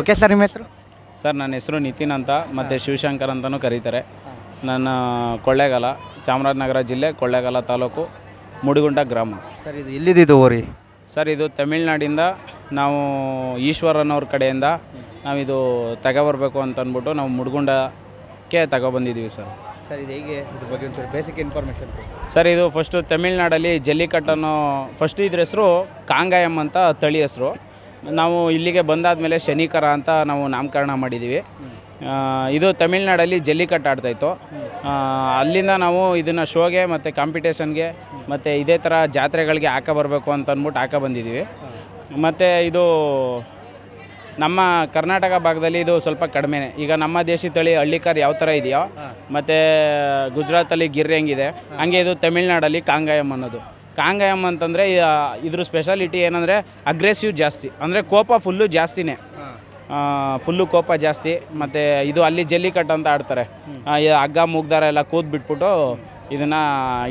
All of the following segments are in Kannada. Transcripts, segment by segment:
ಓಕೆ ಸರ್ ನಿಮ್ಮ ಹೆಸರು? ಸರ್ ನನ್ನ ಹೆಸರು ನಿತಿನ್ ಅಂತ ಮತ್ತು ಶಿವಶಂಕರ್ ಅಂತಲೂ ಕರೀತಾರೆ. ನನ್ನ ಕೊಳ್ಳೇಗಾಲ ಚಾಮರಾಜನಗರ ಜಿಲ್ಲೆ ಕೊಳ್ಳೇಗಾಲ ತಾಲೂಕು ಮುಡಿಗುಂಡ ಗ್ರಾಮ. ಸರ್ ಇದು ಎಲ್ಲಿದ್ದು ಓರಿ ಸರ್ ಇದು ತಮಿಳ್ನಾಡಿಂದ ನಾವು ಈಶ್ವರನವ್ರ ಕಡೆಯಿಂದ ನಾವಿದು ತಗೊಬರ್ಬೇಕು ಅಂತ ಅಂದ್ಬಿಟ್ಟು ನಾವು ಮುಡ್ಗುಂಡಕ್ಕೆ ತಗೊಬಂದಿದ್ದೀವಿ ಸರ್. ಸರ್ ಇದು ಹೇಗೆ? ಇದ್ರ ಬಗ್ಗೆ ಒಂಚೂರು ಬೇಸಿಕ್ ಇನ್ಫಾರ್ಮೇಷನ್ ಸರ್ ಇದು ಫಸ್ಟು ತಮಿಳ್ನಾಡಲ್ಲಿ ಜಲ್ಲಿಕಟ್ಟನ್ನು ಅನ್ನೋ ಫಸ್ಟ್ ಇದ್ರ ಹೆಸರು ಕಾಂಗಾಯಂ ಅಂತ ತಳಿ ಹೆಸರು. ನಾವು ಇಲ್ಲಿಗೆ ಬಂದಾದ ಮೇಲೆ ಶನಿಕರ ಅಂತ ನಾವು ನಾಮಕರಣ ಮಾಡಿದ್ದೀವಿ. ಇದು ತಮಿಳ್ನಾಡಲ್ಲಿ ಜಲ್ಲಿಕಟ್ಟು ಆಡ್ತಾಯಿತ್ತು ಅಲ್ಲಿಂದ ನಾವು ಇದನ್ನು ಶೋಗೆ ಮತ್ತು ಕಾಂಪಿಟೇಷನ್ಗೆ ಮತ್ತು ಇದೇ ಥರ ಜಾತ್ರೆಗಳಿಗೆ ಹಾಕ ಬರಬೇಕು ಅಂತ ಅಂದ್ಬಿಟ್ಟು ಹಾಕ ಬಂದಿದ್ದೀವಿ. ಮತ್ತು ಇದು ನಮ್ಮ ಕರ್ನಾಟಕ ಭಾಗದಲ್ಲಿ ಇದು ಸ್ವಲ್ಪ ಕಡಿಮೆ ಈಗ ನಮ್ಮ ದೇಶಿ ತಳಿ ಹಳ್ಳಿಕಾರ್ ಯಾವ ಥರ ಇದೆಯೋ, ಮತ್ತು ಗುಜರಾತಲ್ಲಿ ಗಿರ್ ಹೆಂಗಿದೆ, ಹಂಗೆ ಇದು ತಮಿಳ್ನಾಡಲ್ಲಿ ಕಾಂಗಾಯಂ ಅನ್ನೋದು. ಕಾಂಗಾಯಂ ಅಂತಂದರೆ ಇದ್ರ ಸ್ಪೆಷಾಲಿಟಿ ಏನಂದರೆ ಅಗ್ರೆಸಿವ್ ಜಾಸ್ತಿ. ಅಂದರೆ ಕೋಪ ಫುಲ್ಲು ಜಾಸ್ತಿನೇ. ಫುಲ್ಲು ಕೋಪ ಜಾಸ್ತಿ. ಮತ್ತು ಇದು ಅಲ್ಲಿ ಜಲ್ಲಿಕಟ್ ಅಂತ ಆಡ್ತಾರೆ. ಹಗ್ಗ, ಮುಗ್ದಾರ ಎಲ್ಲ ಕೂದ್ ಬಿಟ್ಬಿಟ್ಟು ಇದನ್ನು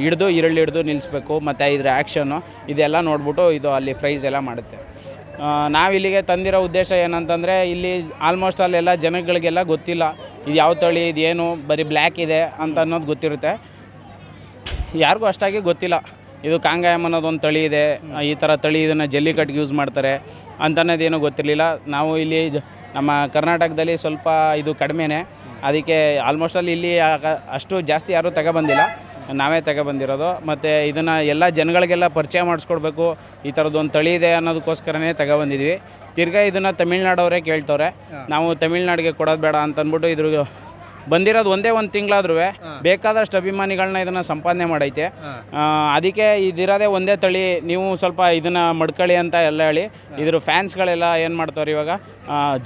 ಹಿಡ್ದು, ಈರುಳ್ಳಿ ಹಿಡ್ದು ನಿಲ್ಲಿಸ್ಬೇಕು ಮತ್ತು ಇದ್ರ ಆ್ಯಕ್ಷನ್ನು ಇದೆಲ್ಲ ನೋಡ್ಬಿಟ್ಟು ಇದು ಅಲ್ಲಿ ಪ್ರೈಸ್ ಎಲ್ಲ ಮಾಡುತ್ತೆ. ನಾವಿಲ್ಲಿಗೆ ತಂದಿರೋ ಉದ್ದೇಶ ಏನಂತಂದರೆ, ಇಲ್ಲಿ ಆಲ್ಮೋಸ್ಟ್ ಅಲ್ಲೆಲ್ಲ ಜನಗಳಿಗೆಲ್ಲ ಗೊತ್ತಿಲ್ಲ. ಇದು ಯಾವ ತಳಿ, ಇದೇನು, ಬರೀ ಬ್ಲ್ಯಾಕ್ ಇದೆ ಅಂತ ಅನ್ನೋದು ಗೊತ್ತಿರುತ್ತೆ. ಯಾರಿಗೂ ಅಷ್ಟಾಗಿ ಗೊತ್ತಿಲ್ಲ. ಇದು ಕಾಂಗಾಯಂ ಅನ್ನೋದು ಒಂದು ತಳಿ ಇದೆ. ಈ ಥರ ತಳಿ ಇದನ್ನು ಜಲ್ಲಿಕಟ್ಟಿಗೆ ಯೂಸ್ ಮಾಡ್ತಾರೆ. ಅಂತನ್ನೋದೇನು ಗೊತ್ತಿರಲಿಲ್ಲ. ನಾವು ಇಲ್ಲಿ ಜ- ನಮ್ಮ ಕರ್ನಾಟಕದಲ್ಲಿ ಸ್ವಲ್ಪ ಇದು ಕಡಿಮೆನೇ. ಅದಕ್ಕೆ ಆಲ್ಮೋಸ್ಟ್ ಅಲ್ಲಿ ಇಲ್ಲಿ ಅಷ್ಟು ಜಾಸ್ತಿ ಯಾರೂ ತಗೊಬಂದಿಲ್ಲ ನಾವೇ ತಗೊಬಂದಿರೋದು ಮತ್ತು ಇದನ್ನು ಎಲ್ಲ ಜನಗಳಿಗೆಲ್ಲ ಪರಿಚಯ ಮಾಡಿಸ್ಕೊಡ್ಬೇಕು. ಈ ಥರದ್ದು ಒಂದು ತಳಿ ಇದೆ ಅನ್ನೋದಕ್ಕೋಸ್ಕರನೇ ತಗೊಬಂದಿದ್ವಿ ತಿರ್ಗಾ ಇದನ್ನು ತಮಿಳ್ನಾಡವರೇ ಕೇಳ್ತವ್ರೆ. ನಾವು ತಮಿಳ್ನಾಡಿಗೆ ಕೊಡೋದು ಬೇಡ ಅಂತಂದ್ಬಿಟ್ಟು ಇದ್ರ ಬಂದಿರೋದು ಒಂದೇ ಒಂದು ತಿಂಗಳಾದ್ರೂ ಬೇಕಾದಷ್ಟು ಅಭಿಮಾನಿಗಳನ್ನ ಇದನ್ನು ಸಂಪಾದನೆ ಮಾಡೈತೆ. ಅದಕ್ಕೆ ಇದಿರೋದೇ ಒಂದೇ ತಳಿ. ನೀವು ಸ್ವಲ್ಪ ಇದನ್ನು ಮಡ್ಕೊಳ್ಳಿ ಅಂತ ಎಲ್ಲ ಹೇಳಿ. ಇದ್ರ ಫ್ಯಾನ್ಸ್ಗಳೆಲ್ಲ ಏನು ಮಾಡ್ತಾರೆ ಇವಾಗ?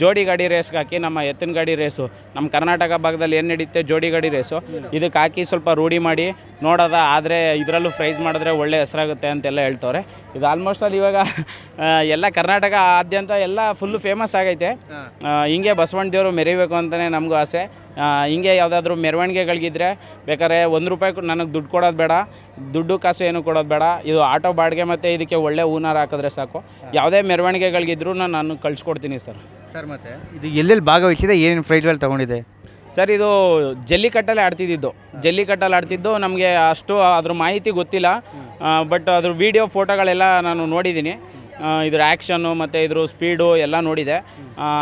ಜೋಡಿ ಗಾಡಿ ರೇಸ್ಗೆ ಹಾಕಿ ನಮ್ಮ ಎತ್ತಿನ ಗಾಡಿ ರೇಸು. ನಮ್ಮ ಕರ್ನಾಟಕ ಭಾಗದಲ್ಲಿ ಏನು ನಡೀತೆ? ಜೋಡಿ ಗಾಡಿ ರೇಸು. ಇದಕ್ಕೆ ಹಾಕಿ ಸ್ವಲ್ಪ ರೂಢಿ ಮಾಡಿ ನೋಡೋದ. ಆದರೆ ಇದರಲ್ಲೂ ಪ್ರೈಸ್ ಮಾಡಿದ್ರೆ ಒಳ್ಳೆ ಹೆಸರಾಗುತ್ತೆ ಅಂತೆಲ್ಲ ಹೇಳ್ತವ್ರೆ. ಇದು ಆಲ್ಮೋಸ್ಟ್ ಅಲ್ಲಿ ಇವಾಗ ಎಲ್ಲ ಕರ್ನಾಟಕ ಆದ್ಯಂತ ಎಲ್ಲ ಫುಲ್ಲು ಫೇಮಸ್ ಆಗೈತೆ. ಹಿಂಗೆ ಬಸವಣ್ಣ ದೇವರು ಮೆರಿಬೇಕು ಅಂತಲೇ ನಮಗೂ ಆಸೆ. ಹಿಂಗೆ ಯಾವುದಾದ್ರೂ ಮೆರವಣಿಗೆಗಳಿಗಿದ್ರೆ ಬೇಕಾದ್ರೆ ಒಂದು ರೂಪಾಯಿ ನನಗೆ ದುಡ್ಡು ಕೊಡೋದು ಬೇಡ ದುಡ್ಡು ಕಾಸು ಏನು ಕೊಡೋದು ಬೇಡ ಇದು ಆಟೋ ಬಾಡಿಗೆ ಮತ್ತು ಇದಕ್ಕೆ ಒಳ್ಳೆ ಹೂನಾರ ಹಾಕಿದ್ರೆ ಸಾಕು. ಯಾವುದೇ ಮೆರವಣಿಗೆಗಳಿಗಿದ್ರೂ ನಾನು ಕಳಿಸ್ಕೊಡ್ತೀನಿ ಸರ್. ಸರ್ ಮತ್ತೆ ಇದು ಎಲ್ಲೆಲ್ಲಿ ಭಾಗವಹಿಸಿದೆ ಏನೇನು ಪ್ರೈಸ್ಗಳು ತೊಗೊಂಡಿದೆ? ಸರ್ ಇದು ಜಲ್ಲಿಕಟ್ಟಲ್ಲಿ ಆಡ್ತಿದ್ದಿದ್ದು. ಜಲ್ಲಿಕಟ್ಟಲ್ಲಿ ಆಡ್ತಿದ್ದು ನಮಗೆ ಅಷ್ಟು ಅದ್ರ ಮಾಹಿತಿ ಗೊತ್ತಿಲ್ಲ. ಬಟ್ ಅದ್ರ ವೀಡಿಯೋ ಫೋಟೋಗಳೆಲ್ಲ ನಾನು ನೋಡಿದ್ದೀನಿ. ಇದ್ರ ಆ್ಯಕ್ಷನ್ನು ಮತ್ತು ಇದ್ರ ಸ್ಪೀಡು ಎಲ್ಲ ನೋಡಿದೆ.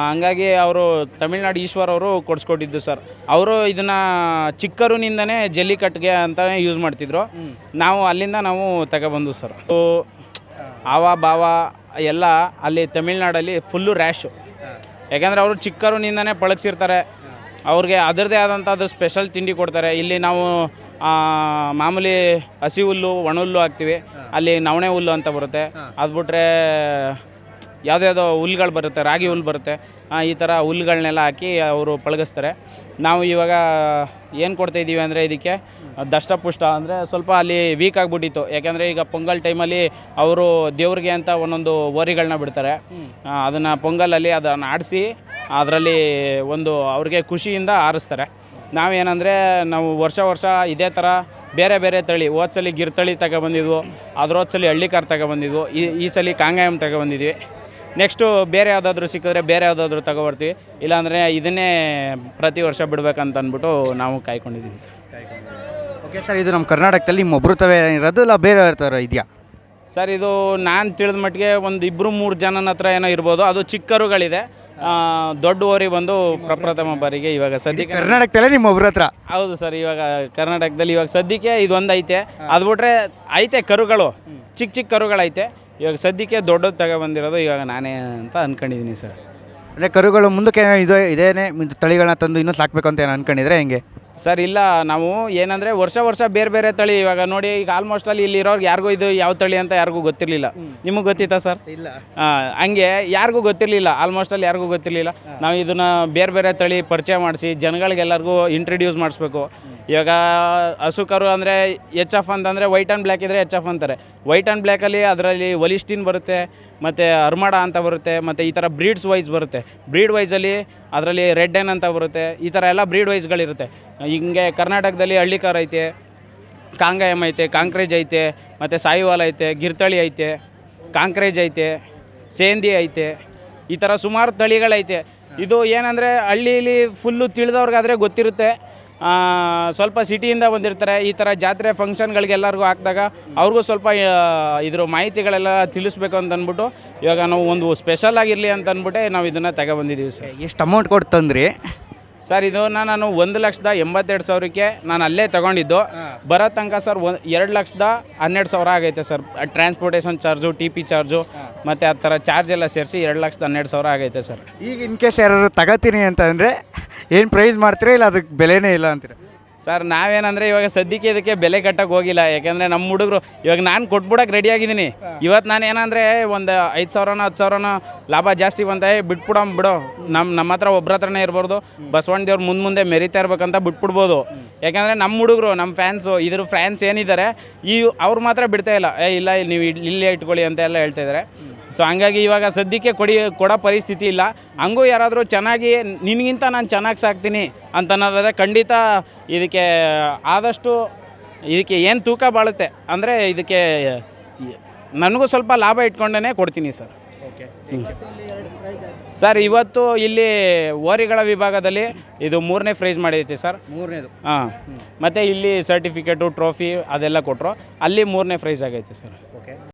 ಹಂಗಾಗಿ ಅವರು ತಮಿಳ್ನಾಡು ಈಶ್ವರ್ ಅವರು ಕೊಡಿಸ್ಕೊಟ್ಟಿದ್ದು ಸರ್ ಅವರು ಇದನ್ನು ಚಿಕ್ಕರುನಿಂದನೇ ಜಲ್ಲಿಕಟ್ಗೆ ಅಂತಲೇ ಯೂಸ್ ಮಾಡ್ತಿದ್ರು. ನಾವು ಅಲ್ಲಿಂದ ನಾವು ತಗೊಬಂದು ಸರ್ ಆವ ಭಾವ ಎಲ್ಲ ಅಲ್ಲಿ ತಮಿಳ್ನಾಡಲ್ಲಿ ಫುಲ್ಲು ರ್ಯಾಶು ಯಾಕೆಂದರೆ ಅವರು ಚಿಕ್ಕರುನಿಂದನೇ ಪಳಗಿಸಿರ್ತಾರೆ. ಅವ್ರಿಗೆ ಅದರದೇ ಆದಂಥದ್ದು ಸ್ಪೆಷಲ್ ತಿಂಡಿ ಕೊಡ್ತಾರೆ. ಇಲ್ಲಿ ನಾವು ಮಾಮೂಲಿ ಹಸಿ ಹುಲ್ಲು ಒಣ ಹುಲ್ಲು ಹಾಕ್ತೀವಿ. ಅಲ್ಲಿ ನವಣೆ ಹುಲ್ಲು ಅಂತ ಬರುತ್ತೆ. ಅದು ಬಿಟ್ರೆ ಯಾವುದ್ಯಾವುದೋ ಹುಲ್ಗಳು ಬರುತ್ತೆ ರಾಗಿ ಹುಲ್ಲು ಬರುತ್ತೆ. ಈ ಥರ ಹುಲ್ಗಳನ್ನೆಲ್ಲ ಹಾಕಿ ಅವರು ಪಳಗಿಸ್ತಾರೆ. ನಾವು ಇವಾಗ ಏನು ಕೊಡ್ತಾ ಇದ್ದೀವಿ ಅಂದರೆ ಇದಕ್ಕೆ ದಷ್ಟಪುಷ್ಟ ಅಂದರೆ ಸ್ವಲ್ಪ ಅಲ್ಲಿ ವೀಕ್ ಆಗಿಬಿಟ್ಟಿತ್ತು. ಯಾಕೆಂದರೆ ಈಗ ಪೊಂಗಲ್ ಟೈಮಲ್ಲಿ ಅವರು ದೇವ್ರಿಗೆ ಅಂತ ಒಂದೊಂದು ಓರಿಗಳನ್ನ ಬಿಡ್ತಾರೆ. ಅದನ್ನು ಪೊಂಗಲಲ್ಲಿ ಅದನ್ನು ಆಡಿಸಿ ಅದರಲ್ಲಿ ಒಂದು ಅವ್ರಿಗೆ ಖುಷಿಯಿಂದ ಆರಿಸ್ತಾರೆ. ನಾವೇನಂದರೆ ನಾವು ವರ್ಷ ವರ್ಷ ಇದೇ ಥರ ಬೇರೆ ಬೇರೆ ತಳಿ ಹೋದ್ಸಲಿ ಗಿರ್ತಳಿ ತಗೊಬಂದಿದ್ವು ಅದ್ರೋದ್ಸಲಿ ಹಳ್ಳಿಕಾರ್ ತಗೊಬಂದಿದ್ವು ಈ ಈ ಸಲ ಕಾಂಗಾಯಂ ತಗೊಬಂದಿದ್ವಿ. ನೆಕ್ಸ್ಟು ಬೇರೆ ಯಾವುದಾದ್ರೂ ಸಿಕ್ಕಿದ್ರೆ ಬೇರೆ ಯಾವುದಾದ್ರೂ ತಗೊಬರ್ತೀವಿ. ಇಲ್ಲಾಂದರೆ ಇದನ್ನೇ ಪ್ರತಿ ವರ್ಷ ಬಿಡ್ಬೇಕಂತ ಅಂದ್ಬಿಟ್ಟು ನಾವು ಕಾಯ್ಕೊಂಡಿದ್ದೀವಿ ಸರ್. ಓಕೆ ಸರ್ ಇದು ನಮ್ಮ ಕರ್ನಾಟಕದಲ್ಲಿ ನಿಮ್ಮ ಒಬ್ಬರು ತವೇ ಇರೋದು ಇಲ್ಲ ಬೇರೆ ಥರ ಇದೆಯಾ? ಸರ್ ಇದು ನಾನು ತಿಳಿದ ಮಟ್ಟಿಗೆ ಒಂದು ಇಬ್ಬರು ಮೂರು ಜನನ ಹತ್ರ ಏನೋ ಇರ್ಬೋದು. ಅದು ಚಿಕ್ಕರುಗಳಿದೆ. ದೊಡ್ಡ ಓರಿ ಬಂದು ಪ್ರಪ್ರಥಮ ಬಾರಿಗೆ ಇವಾಗ ಸದ್ಯಕ್ಕೆ ಕರ್ನಾಟಕದಲ್ಲೇ ನಿಮ್ಮ ಒಬ್ಬರ ಹತ್ರ? ಹೌದು ಸರ್ ಇವಾಗ ಕರ್ನಾಟಕದಲ್ಲಿ ಇವಾಗ ಸದ್ಯಕ್ಕೆ ಇದೊಂದು ಐತೆ. ಅದು ಬಿಟ್ರೆ ಐತೆ ಕರುಗಳು ಚಿಕ್ಕ ಚಿಕ್ಕ ಕರುಗಳೈತೆ ಇವಾಗ ಸದ್ಯಕ್ಕೆ ದೊಡ್ಡದು ತಗೊಬಂದಿರೋದು ಇವಾಗ ನಾನೇ ಅಂತ ಅನ್ಕೊಂಡಿದ್ದೀನಿ ಸರ್. ಅಂದರೆ ಕರುಗಳು ಮುಂದಕ್ಕೆ ಇದು ಇದೇನೆ ತಳಿಗಳನ್ನ ತಂದು ಇನ್ನೂ ಸಾಕಬೇಕು ಅಂತ ಏನು ಅನ್ಕೊಂಡಿದ್ರೆ ಹೆಂಗೆ? ಸರ್ ಇಲ್ಲ ನಾವು ಏನಂದರೆ ವರ್ಷ ವರ್ಷ ಬೇರೆ ಬೇರೆ ತಳಿ ಇವಾಗ ನೋಡಿ ಈಗ ಆಲ್ಮೋಸ್ಟ್ ಅಲ್ಲಿ ಇಲ್ಲಿರೋರ್ಗೆ ಯಾರಿಗೂ ಇದು ಯಾವ ತಳಿ ಅಂತ ಯಾರಿಗೂ ಗೊತ್ತಿರಲಿಲ್ಲ. ನಿಮಗೆ ಗೊತ್ತಿತ್ತಾ ಸರ್? ಇಲ್ಲ. ಹಂಗೆ ಯಾರಿಗೂ ಗೊತ್ತಿರಲಿಲ್ಲ ಆಲ್ಮೋಸ್ಟ್ ಅಲ್ಲಿ ಯಾರಿಗೂ ಗೊತ್ತಿರಲಿಲ್ಲ. ನಾವು ಇದನ್ನ ಬೇರೆ ಬೇರೆ ತಳಿ ಪರಿಚಯ ಮಾಡಿಸಿ ಜನಗಳಿಗೆಲ್ಲರಿಗೂ ಇಂಟ್ರಡ್ಯೂಸ್ ಮಾಡಿಸ್ಬೇಕು. ಇವಾಗ ಹಸು ಕರು ಅಂದರೆ ಎಚ್ ಎಫ್ ಅಂತಂದರೆ ವೈಟ್ ಆ್ಯಂಡ್ ಬ್ಲ್ಯಾಕ್ ಇದ್ದರೆ ಎಚ್ ಎಫ್ ಅಂತಾರೆ ವೈಟ್ ಆ್ಯಂಡ್ ಬ್ಲ್ಯಾಕಲ್ಲಿ ಅದರಲ್ಲಿ ಒಲಿಸ್ಟಿನ್ ಬರುತ್ತೆ, ಮತ್ತು ಅರ್ಮಾಡ ಅಂತ ಬರುತ್ತೆ, ಮತ್ತು ಈ ಥರ ಬ್ರೀಡ್ಸ್ ವೈಸ್ ಬರುತ್ತೆ. ಬ್ರೀಡ್ ವೈಸಲ್ಲಿ ಅದರಲ್ಲಿ ರೆಡ್ ಎನ್ ಅಂತ ಬರುತ್ತೆ, ಈ ಥರ ಎಲ್ಲ ಬ್ರೀಡ್ ವೈಸ್ಗಳಿರುತ್ತೆ ಹಿಂಗೆ ಕರ್ನಾಟಕದಲ್ಲಿ ಹಳ್ಳಿಕಾರ್ ಐತೆ ಕಾಂಗಾಯಂ ಐತೆ, ಕಾಂಕ್ರೇಜ್ ಐತೆ, ಮತ್ತು ಸಾಯಿವಾಲ್ ಐತೆ, ಗಿರ್ತಳಿ ಐತೆ, ಕಾಂಕ್ರೇಜ್ ಐತೆ, ಸೇಂದಿ ಐತೆ, ಈ ಥರ ಸುಮಾರು ತಳಿಗಳೈತೆ. ಇದು ಏನಂದರೆ ಹಳ್ಳಿಲಿ ಫುಲ್ಲು ತಿಳಿದವ್ರಿಗಾದರೆ ಗೊತ್ತಿರುತ್ತೆ. ಸ್ವಲ್ಪ ಸಿಟಿಯಿಂದ ಬಂದಿರ್ತಾರೆ ಈ ಥರ ಜಾತ್ರೆ ಫಂಕ್ಷನ್ಗಳಿಗೆಲ್ಲರಿಗೂ ಹಾಕಿದಾಗ ಅವ್ರಿಗೂ ಸ್ವಲ್ಪ ಇದ್ರ ಮಾಹಿತಿಗಳೆಲ್ಲ ತಿಳಿಸ್ಬೇಕು ಅಂತ ಅಂದ್ಬಿಟ್ಟು ಇವಾಗ ನಾವು ಒಂದು ಸ್ಪೆಷಲ್ ಆಗಿರಲಿ ಅಂತ ಅಂದ್ಬಿಟ್ಟೆ ನಾವು ಇದನ್ನು ತಗೊಬಂದಿದ್ದೀವಿ ಸರ್. ಎಷ್ಟು ಅಮೌಂಟ್ ಕೊಟ್ಟು ತಂದ್ರಿ? ಸರ್ ಇದು ನಾನು ಒಂದು ಲಕ್ಷದ ಎಂಬತ್ತೆರಡು ಸಾವಿರಕ್ಕೆ ನಾನು ಅಲ್ಲೇ ತಗೊಂಡಿದ್ದು. ಬರೋ ತನಕ ಸರ್ ಒಂದು ಎರಡು ಲಕ್ಷದ ಹನ್ನೆರಡು ಸಾವಿರ ಆಗೈತೆ sir. Transportation charge T P charge ಮತ್ತು ಆ ಥರ ಚಾರ್ಜ್ ಎಲ್ಲ ಸೇರಿಸಿ ಎರಡು ಲಕ್ಷದ ಹನ್ನೆರಡು ಸಾವಿರ ಆಗೈತೆ ಸರ್. ಈಗ ಇನ್ ಕೇಸ್ ಯಾರು ತಗೋತೀನಿ ಅಂತ ಅಂದರೆ ಏನು ಪ್ರೈಸ್ ಮಾಡ್ತೀರಾ ಇಲ್ಲ ಅದಕ್ಕೆ ಬೆಲೆನೇ ಇಲ್ಲ ಅಂತೀರಾ? ಸರ್ ನಾವೇನಂದರೆ ಇವಾಗ ಸದ್ಯಕ್ಕೆ ಇದಕ್ಕೆ ಬೆಲೆ ಕಟ್ಟಕ್ಕೆ ಹೋಗಿಲ್ಲ. ಯಾಕೆಂದರೆ ನಮ್ಮ ಹುಡುಗರು ಇವಾಗ ನಾನು ಕೊಟ್ಬಿಡಕ್ಕೆ ರೆಡಿ ಆಗಿದ್ದೀನಿ. ಇವತ್ತು ನಾನು ಏನಂದರೆ ಒಂದು ಐದು ಸಾವಿರನ ಹತ್ತು ಸಾವಿರನ ಲಾಭ ಜಾಸ್ತಿ ಬಂತ ಬಿಟ್ಬಿಡಮ್ ಬಿಡು. ನಮ್ಮ ನಮ್ಮ ಹತ್ರ ಒಬ್ಬರ ಹತ್ರನೇ ಇರ್ಬೋದು. ಬಸವಣ್ಣ ದೇವ್ರು ಮುಂದೆ ಮುಂದೆ ಮೆರಿತಾ ಇರ್ಬೇಕಂತ ಬಿಟ್ಬಿಡ್ಬೋದು. ಯಾಕೆಂದರೆ ನಮ್ಮ ಹುಡುಗರು ನಮ್ಮ ಫ್ಯಾನ್ಸು ಇದ್ರ ಫ್ಯಾನ್ಸ್ ಏನಿದ್ದಾರೆ ಈ ಅವ್ರು ಮಾತ್ರ ಬಿಡ್ತಾ ಇಲ್ಲ. ಏ ಇಲ್ಲ ನೀವು ಇಲ್ಲಿ ಇಲ್ಲೇ ಇಟ್ಕೊಳ್ಳಿ ಅಂತ ಎಲ್ಲ ಹೇಳ್ತಾ ಇದ್ದಾರೆ ಸೊ ಹಂಗಾಗಿ ಇವಾಗ ಸದ್ಯಕ್ಕೆ ಕೊಡಿ ಕೊಡೋ ಪರಿಸ್ಥಿತಿ ಇಲ್ಲ. ಹಂಗೂ ಯಾರಾದರೂ ಚೆನ್ನಾಗಿ ನಿನಗಿಂತ ನಾನು ಚೆನ್ನಾಗಿ ಸಾಕ್ತೀನಿ ಅಂತ ಅನ್ನೋದಾದ್ರೆ ಖಂಡಿತ ಇದಕ್ಕೆ ಆದಷ್ಟು ಇದಕ್ಕೆ ಏನು ತೂಕ ಬಾಳುತ್ತೆ ಅಂದರೆ ಇದಕ್ಕೆ ನನಗೂ ಸ್ವಲ್ಪ ಲಾಭ ಇಟ್ಕೊಂಡೇ ಕೊಡ್ತೀನಿ ಸರ್. ಸರ್ ಇವತ್ತು ಇಲ್ಲಿ ಓರಿಗಳ ವಿಭಾಗದಲ್ಲಿ ಇದು ಮೂರನೇ ಪ್ರೈಸ್ ಮಾಡೈತೆ ಸರ್. ಮೂರನೇದು. ಹಾಂ. ಮತ್ತು ಇಲ್ಲಿ ಸರ್ಟಿಫಿಕೇಟು ಟ್ರೋಫಿ ಅದೆಲ್ಲ ಕೊಟ್ಟರು ಅಲ್ಲಿ ಮೂರನೇ ಪ್ರೈಸ್ ಆಗೈತೆ ಸರ್. ಓಕೆ